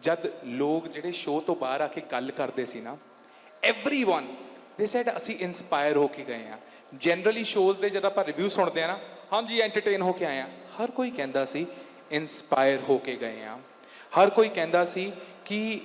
ਜਦ ਲੋਕ ਜਿਹੜੇ ਸ਼ੋਅ ਤੋਂ ਬਾਹਰ ਆ ਕੇ ਗੱਲ ਕਰਦੇ ਸੀ ਨਾ एवरीवन ਦੇ ਸੈਡ ਅਸੀਂ ਇਨਸਪਾਇਰ ਹੋ ਕੇ ਗਏ ਆ ਜਨਰਲੀ ਸ਼ੋਜ਼ ਦੇ ਜਦ ਆਪਾਂ ਰਿਵਿਊ ਸੁਣਦੇ ਆ ਨਾ ਹਾਂਜੀ ਐਂਟਰਟੇਨ ਹੋ ਕੇ ਆਏ ਆ ਹਰ ਕੋਈ ਕਹਿੰਦਾ ਸੀ ਇਨਸਪਾਇਰ ਹੋ ਕੇ ਗਏ ਆ ਹਰ ਕੋਈ ਕਹਿੰਦਾ ਸੀ ਕਿ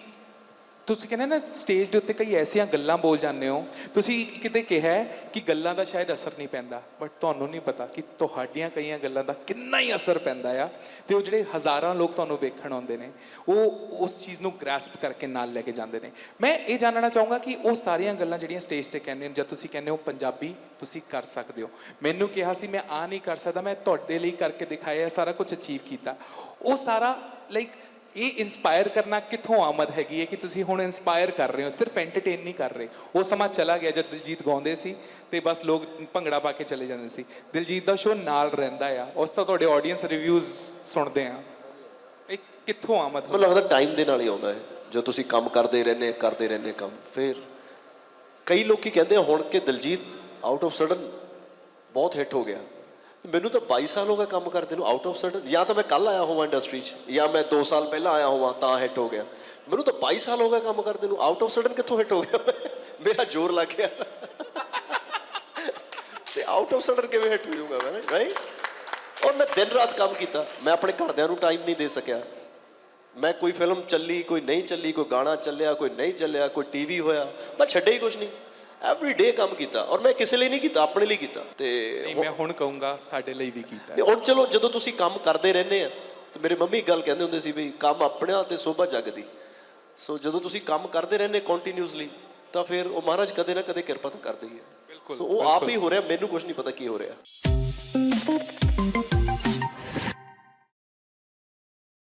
ਤੁਸੀਂ ਕਹਿੰਦੇ ਨਾ ਸਟੇਜ ਦੇ ਉੱਤੇ ਕਈ ਐਸੀਆਂ ਗੱਲਾਂ ਬੋਲ ਜਾਂਦੇ ਹੋ। ਤੁਸੀਂ ਕਿਤੇ ਕਿਹਾ ਕਿ ਗੱਲਾਂ ਦਾ ਸ਼ਾਇਦ ਅਸਰ ਨਹੀਂ ਪੈਂਦਾ ਬਟ ਤੁਹਾਨੂੰ ਨਹੀਂ ਪਤਾ ਕਿ ਤੁਹਾਡੀਆਂ ਕਈਆਂ ਗੱਲਾਂ ਦਾ ਕਿੰਨਾ ਹੀ ਅਸਰ ਪੈਂਦਾ ਆ ਤੇ ਉਹ ਜਿਹੜੇ ਹਜ਼ਾਰਾਂ ਲੋਕ ਤੁਹਾਨੂੰ ਵੇਖਣ ਆਉਂਦੇ ਨੇ, ਉਹ ਉਸ ਚੀਜ਼ ਨੂੰ ਗ੍ਰੈਸਪ ਕਰਕੇ ਨਾਲ ਲੈ ਕੇ ਜਾਂਦੇ ਨੇ। ਮੈਂ ਇਹ ਜਾਣਨਾ ਚਾਹੂੰਗਾ ਕਿ ਉਹ ਸਾਰੀਆਂ ਗੱਲਾਂ ਜਿਹੜੀਆਂ ਸਟੇਜ ਤੇ ਕਹਿੰਦੇ ਨੇ ਜਦ ਤੁਸੀਂ ਕਹਿੰਦੇ ਹੋ ਪੰਜਾਬੀ, ਤੁਸੀਂ ਕਰ ਸਕਦੇ ਹੋ। ਮੈਨੂੰ ਕਿਹਾ ਸੀ, ਮੈਂ ਆ ਨਹੀਂ ਕਰ ਸਕਦਾ, ਮੈਂ ਤੁਹਾਡੇ ਲਈ ਕਰਕੇ ਦਿਖਾਇਆ, ਸਾਰਾ ਕੁਝ ਅਚੀਵ ਕੀਤਾ। ਉਹ ਸਾਰਾ ਲਾਈਕ ਇਹ ਇਨਸਪਾਇਰ ਕਰਨਾ ਕਿੱਥੋਂ ਆਮਦ ਹੈਗੀ ਹੈ ਕਿ ਤੁਸੀਂ ਹੁਣ ਇਨਸਪਾਇਰ ਕਰ ਰਹੇ ਹੋ, ਸਿਰਫ ਐਂਟਰਟੇਨ ਨਹੀਂ ਕਰ ਰਹੇ। ਉਹ ਸਮਾਂ ਚਲਾ ਗਿਆ ਜਦ ਦਿਲਜੀਤ ਗਾਉਂਦੇ ਸੀ ਤੇ ਬਸ ਲੋਕ ਭੰਗੜਾ ਪਾ ਕੇ ਚਲੇ ਜਾਂਦੇ ਸੀ। ਦਿਲਜੀਤ ਦਾ ਸ਼ੋਅ ਨਾਲ ਰਹਿੰਦਾ ਆ, ਉਸ ਤੋਂ ਤੁਹਾਡੇ ਆਡੀਅנס ਰਿਵਿਊਜ਼ ਸੁਣਦੇ ਆ। ਇਹ ਕਿੱਥੋਂ ਆਮਦ ਮੈਨੂੰ ਲੱਗਦਾ ਟਾਈਮ ਦੇ ਨਾਲ ਹੀ ਆਉਂਦਾ ਹੈ। ਜੋ ਤੁਸੀਂ ਕੰਮ ਕਰਦੇ ਰਹਿੰਦੇ ਕਰਦੇ ਰਹਿੰਦੇ ਕੰਮ, ਫਿਰ ਕਈ ਲੋਕੀ ਕਹਿੰਦੇ ਹੁਣ ਕਿ ਦਿਲਜੀਤ ਆਊਟ ਆਫ ਸਡਨ ਬਹੁਤ ਹਿੱਟ ਹੋ ਗਿਆ। ਮੈਨੂੰ ਤਾਂ 22 ਸਾਲ ਹੋ ਗਏ ਕੰਮ ਕਰਦੇ ਨੂੰ ਆਊਟ ਆਫ ਸਡਨ ਜਾਂ ਤਾਂ ਮੈਂ ਕੱਲ ਆਇਆ ਹੋਵਾਂ ਇੰਡਸਟਰੀ 'ਚ, ਜਾਂ ਮੈਂ 2 ਸਾਲ ਪਹਿਲਾਂ ਆਇਆ ਹੋਵਾਂ, ਤਾਂ ਹਿੱਟ ਹੋ ਗਿਆ। ਮੈਨੂੰ ਤਾਂ 22 ਸਾਲ ਹੋ ਗਏ ਕੰਮ ਕਰਦੇ ਨੂੰ ਆਊਟ ਆਫ ਸਡਨ ਕਿੱਥੋਂ ਹਿੱਟ ਹੋ ਗਿਆ? ਮੇਰਾ ਜ਼ੋਰ ਲੱਗ ਗਿਆ। ਤੇ ਆਊਟ ਆਫ ਸਡਨ ਕਿਵੇਂ ਹਿੱਟ ਹੋ ਜਾਊਗਾ ਮੈਂ ਰਾਈਟ ਔਰ ਮੈਂ ਦਿਨ ਰਾਤ ਕੰਮ ਕੀਤਾ, ਮੈਂ ਆਪਣੇ ਘਰਦਿਆਂ ਨੂੰ ਟਾਈਮ ਨਹੀਂ ਦੇ ਸਕਿਆ। ਮੈਂ ਕੋਈ ਫਿਲਮ ਚੱਲੀ, ਕੋਈ ਨਹੀਂ ਚੱਲੀ, ਕੋਈ ਗਾਣਾ ਚੱਲਿਆ, ਕੋਈ ਨਹੀਂ ਚੱਲਿਆ, ਕੋਈ ਟੀਵੀ ਹੋਇਆ, ਮੈਂ ਛੱਡਿਆ ਹੀ ਕੁਝ ਨਹੀਂ। ਐਵਰੀ ਡੇ ਕੰਮ ਕੀਤਾ ਔਰ ਮੈਂ ਕਿਸੇ ਲਈ ਨਹੀਂ ਕੀਤਾ ਆਪਣੇ ਲਈ ਕੀਤਾ। ਤੇ ਨਹੀਂ ਮੈਂ ਹੁਣ ਕਹੂੰਗਾ ਸਾਡੇ ਲਈ ਵੀ ਕੀਤਾ। ਹੁਣ ਚਲੋ ਜਦੋਂ ਤੁਸੀਂ ਕੰਮ ਕਰਦੇ ਰਹਿੰਦੇ ਆ ਤੇ ਮੇਰੇ ਮੰਮੀ ਗੱਲ ਕਹਿੰਦੇ ਹੁੰਦੇ ਸੀ ਵੀ ਕੰਮ ਆਪਣਿਆਂ ਤੇ ਸੋਭਾ ਜਗਦੀ। ਸੋ ਜਦੋਂ ਤੁਸੀਂ ਕੰਮ ਕਰਦੇ ਰਹਿੰਦੇ ਕੰਟੀਨਿਊਸਲੀ ਤਾਂ ਫਿਰ ਉਹ ਮਹਾਰਾਜ ਕਦੇ ਨਾ ਕਦੇ ਕਿਰਪਾ ਤਾਂ ਕਰਦੇ ਹੀ। ਹੈ ਬਿਲਕੁਲ, ਸੋ ਉਹ ਆਪ ਹੀ ਹੋ ਰਿਹਾ ਮੈਨੂੰ ਕੁਝ ਨਹੀਂ ਪਤਾ ਕੀ ਹੋ ਰਿਹਾ।